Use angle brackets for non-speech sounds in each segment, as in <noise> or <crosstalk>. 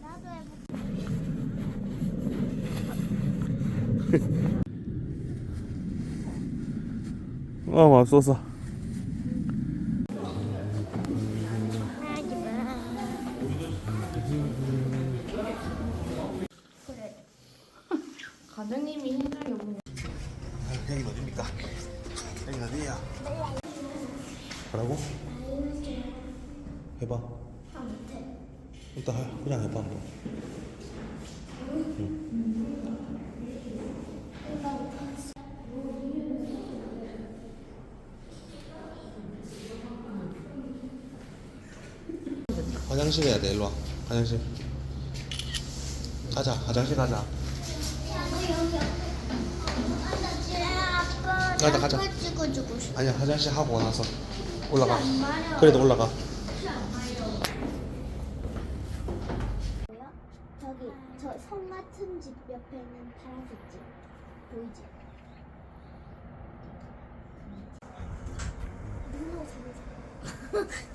나도 해볼게. 아 맙소사. 그래. 과장님이 힘들게 보내. 여긴 어딥니까? 여긴 어디야? 뭐라고? 해봐 아 못해. 일단 하- 그냥 해봐 한번 화장실 해야 돼 일로 와 화장실 가자 화장실 가자 아빠 가자, 가자. 찍어주고 싶어. 아니야 화장실 하고 나서 올라가. 그래도 올라가 저기 저 성 같은 집 옆에 있는 파란색 집 보이지? 눈으로 잡으세요.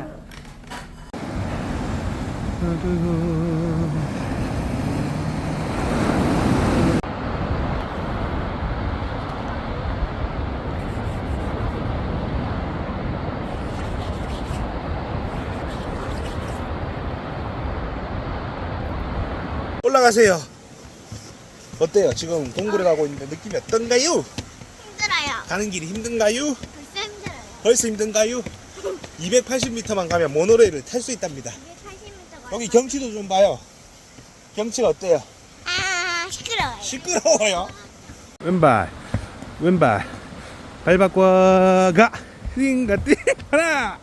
girl. <laughs> 올라가세요 어때요 지금 동굴에 가고 있는데 느낌이 어떤가요? 힘들어요. 가는 길이 힘든가요? 벌써 힘들어요. 벌써 힘든가요? 280m만 가면 모노레일을 탈 수 있답니다 280m 여기 경치도 좀 봐요. 경치가 어때요? 아 시끄러워요. 시끄러워요. 왼발 왼발. 발 바꿔. 가. 띵가. 띵 하나